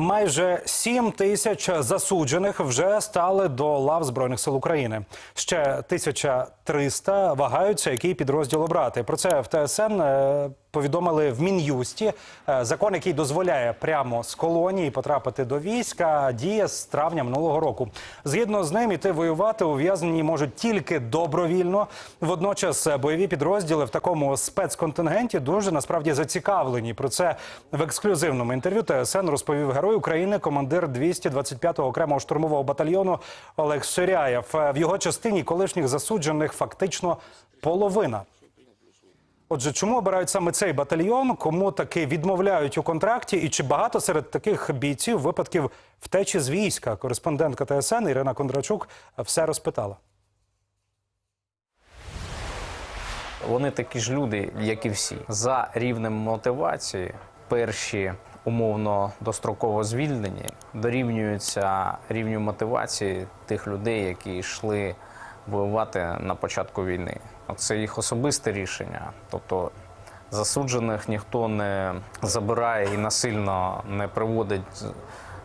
Майже 7 тисяч засуджених вже стали до лав збройних сил України. Ще 1300 вагаються, який підрозділ обрати. Про це в ТСН е, повідомили в Мін'юсті. Е, Закон, який дозволяє прямо з колонії потрапити до війська, діє з травня минулого року. Згідно з ним, іти воювати ув'язнені можуть тільки добровільно. Водночас е, бойові підрозділи в такому спецконтингенті дуже насправді зацікавлені. Про це в ексклюзивному інтерв'ю ТСН розповів герой України, командир 225-го окремого штурмового батальйону Олег Ширяєв. Е, В його частині колишніх засуджених фактично половина. Отже, чому обирають саме цей батальйон? Кому таки відмовляють у контракті? І чи багато серед таких бійців випадків втечі з війська? Кореспондентка ТСН Ірина Кондрачук все розпитала. Вони такі ж люди, як і всі. За рівнем мотивації, перші умовно достроково звільнені дорівнюються рівню мотивації тих людей, які йшли воювати на початку війни. Це їх особисте рішення. Тобто засуджених ніхто не забирає і насильно не приводить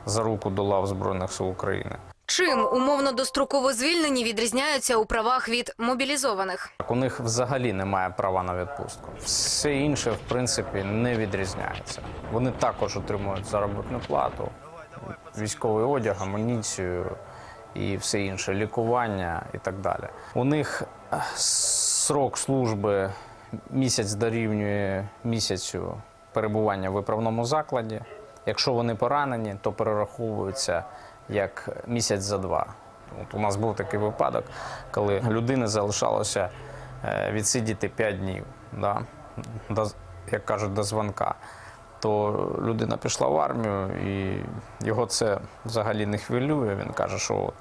за руку до лав Збройних сил України. Чим умовно достроково звільнені відрізняються у правах від мобілізованих? Так, у них взагалі немає права на відпустку. Все інше, в принципі, не відрізняється. Вони також отримують заробітну плату, військовий одяг, амуніцію і все інше, лікування і так далі. У них е, срок служби місяць дорівнює місяцю перебування в виправному закладі. Якщо вони поранені, то перераховуються як місяць за два. От у нас був такий випадок, коли людині залишалося е, відсидіти 5 днів, да? до, як кажуть, до дзвонка. То людина пішла в армію, і його це взагалі не хвилює. Він каже, що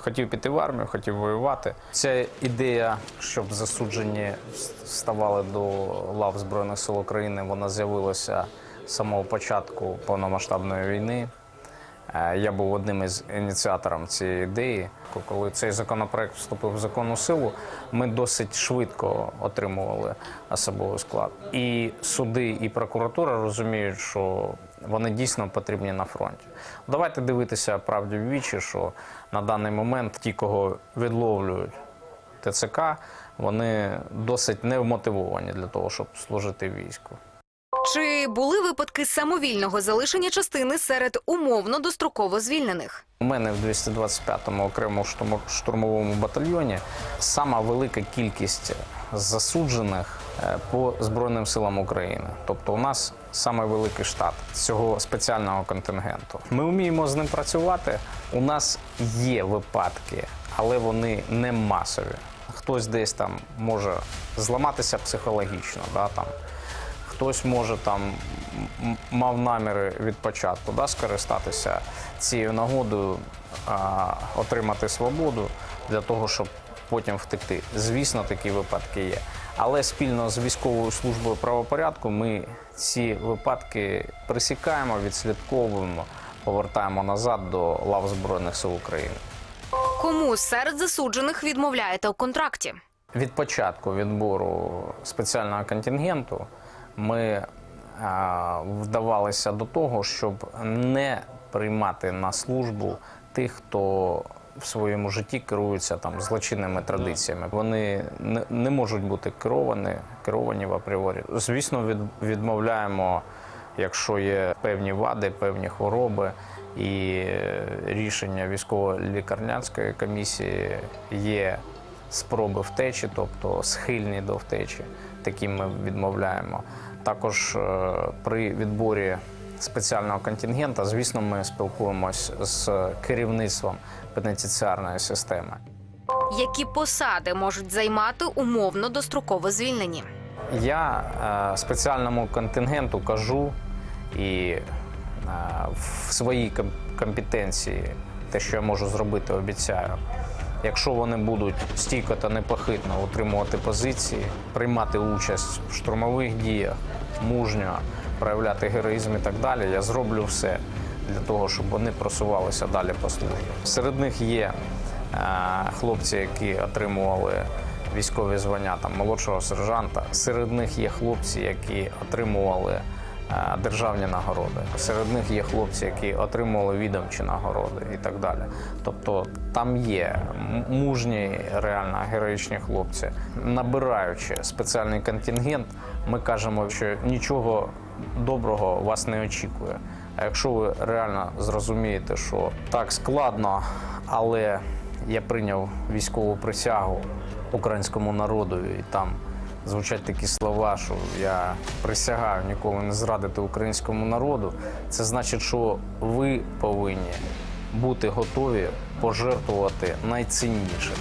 хотів піти в армію, хотів воювати. Ця ідея, щоб засуджені ставали до лав Збройних сил України, вона з'явилася з самого початку повномасштабної війни. Е, Я був одним із ініціатором цієї ідеї. Коли цей законопроект вступив в законну силу, ми досить швидко отримували особовий склад. І суди, і прокуратура розуміють, що вони дійсно потрібні на фронті. Давайте дивитися правді в вічі, що на даний момент ті, кого відловлюють ТЦК, вони досить невмотивовані для того, щоб служити війську. Чи були випадки самовільного залишення частини серед умовно достроково звільнених? У мене в 225-му окремому штурмовому батальйоні сама велика кількість засуджених е, по Збройним силам України. Тобто у нас саме штат цього спеціального контингенту. Ми вміємо з ним працювати. У нас є випадки, але вони не масові. Хтось десь там може зламатися психологічно, да, там, хтось може там мав наміри від початку да, скористатися цією нагодою, а, отримати свободу для того, щоб потім втекти. Звісно, такі випадки є. Але спільно з військовою службою правопорядку ми ці випадки присікаємо, відслідковуємо, повертаємо назад до лав Збройних сил України. Кому серед засуджених відмовляєте у контракті? Від початку відбору спеціального контингенту ми вдавалися до того, щоб не приймати на службу тих, хто в своєму житті керуються там злочинними традиціями. Вони не, не можуть бути керовані, керовані в апріорі. Звісно, від, відмовляємо, якщо є певні вади, певні хвороби. І е, рішення військово-лікарнянської комісії є спроби втечі, тобто схильні до втечі. Такі ми відмовляємо. Також е, при відборі спеціального контингента, звісно, ми спілкуємось з керівництвом пенітенціарної системи. Які посади можуть займати умовно достроково звільнені? Я е, спеціальному контингенту кажу і е, в своїй компетенції те, що я можу зробити, обіцяю. Якщо вони будуть стійко та непохитно утримувати позиції, приймати участь в штурмових діях, мужньо проявляти героїзм і так далі, я зроблю все для того, щоб вони просувалися далі по службі. Серед них є е, хлопці, які отримували військові звання там молодшого сержанта. Серед них є хлопці, які отримували державні нагороди. Серед них є хлопці, які отримували відомчі нагороди і так далі. Тобто там є мужні, реально героїчні хлопці. Набираючи спеціальний контингент, ми кажемо, що нічого доброго вас не очікує. А якщо ви реально зрозумієте, що так складно, але я прийняв військову присягу українському народу, і там звучать такі слова, що я присягаю ніколи не зрадити українському народу, це значить, що ви повинні бути готові пожертвувати найціннішим.